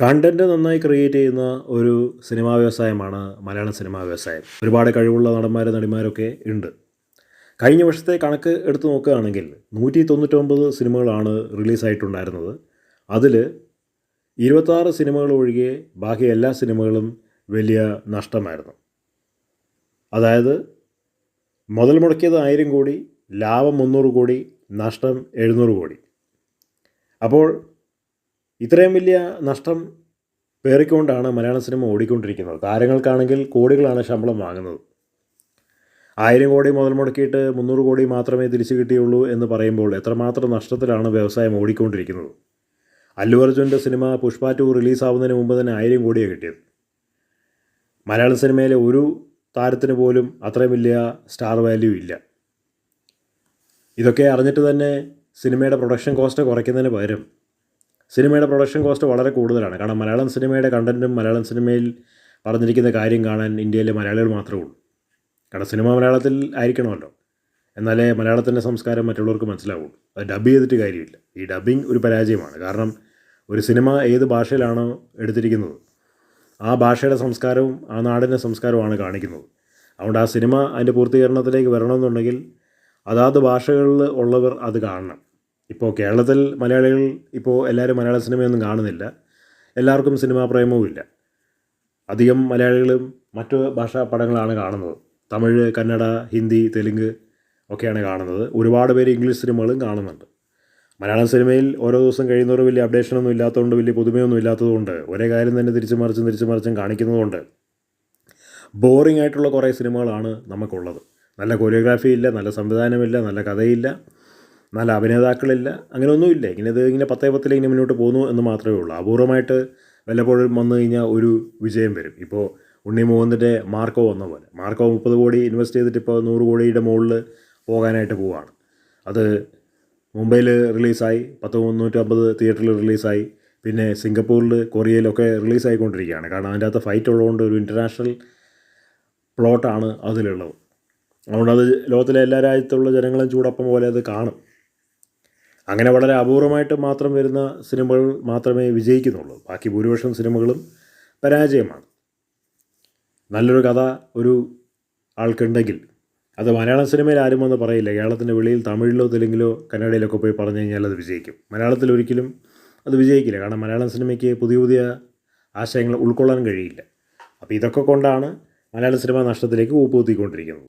Content നന്നായി create ചെയ്യുന്ന ഒരു സിനിമാ വ്യവസായമാണ് മലയാള സിനിമാ വ്യവസായം. ഒരുപാട് കഴിവുള്ള നടന്മാർ നടിമാരൊക്കെ ഉണ്ട്. കഴിഞ്ഞ വർഷത്തെ കണക്ക് എടുത്തു നോക്കുകയാണെങ്കിൽ നൂറ്റി തൊണ്ണൂറ്റൊമ്പത് സിനിമകളാണ് റിലീസായിട്ടുണ്ടായിരുന്നത്. അതിൽ ഇരുപത്താറ് സിനിമകൾ ഒഴികെ ബാക്കി എല്ലാ സിനിമകളും വലിയ നഷ്ടമായിരുന്നു. അതായത് മുതൽ മുടക്കിയത് ആയിരം കോടി ലാഭം മുന്നൂറ് കോടി നഷ്ടം എഴുന്നൂറ് കോടി. അപ്പോൾ ഇത്രയും വലിയ നഷ്ടം പേറിക്കൊണ്ടാണ് മലയാള സിനിമ ഓടിക്കൊണ്ടിരിക്കുന്നത്. താരങ്ങൾക്കാണെങ്കിൽ കോടികളാണ് ശമ്പളം വാങ്ങുന്നത്. ആയിരം കോടി മുതൽ മുടക്കിയിട്ട് മുന്നൂറ് കോടി മാത്രമേ തിരിച്ചു കിട്ടിയുള്ളൂ എന്ന് പറയുമ്പോൾ എത്രമാത്രം നഷ്ടത്തിലാണ് വ്യവസായം ഓടിക്കൊണ്ടിരിക്കുന്നത്. അല്ലു അർജുന്റെ സിനിമ പുഷ്പ ടു റിലീസാവുന്നതിന് മുമ്പ് തന്നെ ആയിരം കോടിയാണ് കിട്ടിയത്. മലയാള സിനിമയിലെ ഒരു താരത്തിന് പോലും അത്രയും വലിയ സ്റ്റാർ വാല്യൂ ഇല്ല. ഇതൊക്കെ അറിഞ്ഞിട്ട് തന്നെ സിനിമയുടെ പ്രൊഡക്ഷൻ കോസ്റ്റ് കുറയ്ക്കുന്നതിന് പകരം സിനിമയുടെ പ്രൊഡക്ഷൻ കോസ്റ്റ് വളരെ കൂടുതലാണ്. കാരണം മലയാളം സിനിമയുടെ കണ്ടന്റും മലയാളം സിനിമയിൽ പറഞ്ഞിരിക്കുന്ന കാര്യം കാണാൻ ഇന്ത്യയിലെ മലയാളികൾ മാത്രമേ ഉള്ളൂ. കാരണം സിനിമ മലയാളത്തിൽ ആയിരിക്കണമല്ലോ. എന്നാലേ മലയാളത്തിന്റെ സംസ്കാരം മറ്റുള്ളവർക്ക് മനസ്സിലാവുള്ളൂ. അത് ഡബ് ചെയ്തിട്ട് കാര്യമില്ല. ഈ ഡബ്ബിംഗ് ഒരു പരാജയമാണ്. കാരണം ഒരു സിനിമ ഏത് ഭാഷയിലാണോ എടുത്തിരിക്കുന്നത്? ആ ഭാഷയുടെ സംസ്കാരവും ആ നാടിന്റെ സംസ്കാരവുമാണ് കാണിക്കുന്നത്. അതുകൊണ്ട് ആ സിനിമ അതിന്റെ പൂർത്തീകരണത്തിലേക്ക് വരണമെന്നുണ്ടെങ്കിൽ അതാത് ഭാഷകളിൽ ഉള്ളവർ അത് കാണണം. ഇപ്പോൾ കേരളത്തിൽ മലയാളികൾ ഇപ്പോൾ എല്ലാവരും മലയാള സിനിമയൊന്നും കാണുന്നില്ല. എല്ലാവർക്കും സിനിമാ പ്രേമവും ഇല്ല. അധികം മലയാളികളും മറ്റു ഭാഷാ പടങ്ങളാണ് കാണുന്നത്. തമിഴ് കന്നഡ ഹിന്ദി തെലുങ്ക് ഒക്കെയാണ് കാണുന്നത്. ഒരുപാട് പേര് ഇംഗ്ലീഷ് സിനിമകളും കാണുന്നുണ്ട്. മലയാളം സിനിമയിൽ ഓരോ ദിവസം കഴിയുന്നവർ വലിയ അപ്ഡേഷനൊന്നും ഇല്ലാത്തതുകൊണ്ട് വലിയ പുതുമയൊന്നും ഇല്ലാത്തതുകൊണ്ട് ഒരേ കാര്യം തന്നെ തിരിച്ചു മറിച്ചും തിരിച്ചു മറിച്ചും കാണിക്കുന്നതുകൊണ്ട് ബോറിംഗ് ആയിട്ടുള്ള കുറേ സിനിമകളാണ് നമുക്കുള്ളത്. നല്ല കൊറിയോഗ്രാഫി ഇല്ല നല്ല സംവിധാനമില്ല നല്ല കഥയില്ല. നല്ല അഭിനേതാക്കളില്ല. അങ്ങനെ ഒന്നുമില്ല ഇങ്ങനെ ഇത് ഇങ്ങനെ പത്തേ പത്തിൽ ഇങ്ങനെ മുന്നോട്ട് പോകുന്നു എന്ന് മാത്രമേ ഉള്ളൂ. അപൂർവമായിട്ട് വല്ലപ്പോഴും വന്നു കഴിഞ്ഞാൽ ഒരു വിജയം വരും. ഇപ്പോൾ ഉണ്ണി മോഹന്റെ മാർക്കോ വന്ന പോലെ. മാർക്കോ മുപ്പത് കോടി ഇൻവെസ്റ്റ് ചെയ്തിട്ട് ഇപ്പോൾ നൂറ് കോടിയുടെ മുകളിൽ പോകാനായിട്ട് പോവുകയാണ് അത് മുംബൈയിൽ റിലീസായി പത്ത് മുന്നൂറ്റമ്പത് തിയേറ്ററിൽ റിലീസായി പിന്നെ സിംഗപ്പൂരിൽ കൊറിയയിലൊക്കെ റിലീസായിക്കൊണ്ടിരിക്കുകയാണ്. കാരണം അതിന്റെ അകത്ത് ഫൈറ്റ് ഉള്ളതുകൊണ്ട് ഒരു ഇന്റർനാഷണൽ പ്ലോട്ടാണ് അതിലുള്ളത്. അതുകൊണ്ട് അത് ലോകത്തിലെ എല്ലാ രാജ്യത്തുള്ള ജനങ്ങളും ചൂടപ്പം പോലെ അത് കാണും. അങ്ങനെ വളരെ അപൂർവമായിട്ട് മാത്രം വരുന്ന സിനിമകൾ മാത്രമേ വിജയിക്കുന്നുള്ളൂ. ബാക്കി ഭൂരിപക്ഷം സിനിമകളും പരാജയമാണ്. നല്ലൊരു കഥ ഒരു ആൾക്കുണ്ടെങ്കിൽ അത് മലയാളം സിനിമയിൽ ആരും വന്ന് പറയില്ല. കേരളത്തിന്റെ വെളിയിൽ തമിഴിലോ തെലുങ്കിലോ കന്നഡയിലൊക്കെ പോയി പറഞ്ഞു കഴിഞ്ഞാൽ അത് വിജയിക്കും. മലയാളത്തിൽ ഒരിക്കലും അത് വിജയിക്കില്ല. കാരണം മലയാളം സിനിമയ്ക്ക് പുതിയ പുതിയ ആശയങ്ങൾ ഉൾക്കൊള്ളാൻ കഴിയില്ല. അപ്പോൾ ഇതൊക്കെ കൊണ്ടാണ് മലയാള സിനിമ നഷ്ടത്തിലേക്ക് ഊപ്പുകുത്തിക്കൊണ്ടിരിക്കുന്നത്.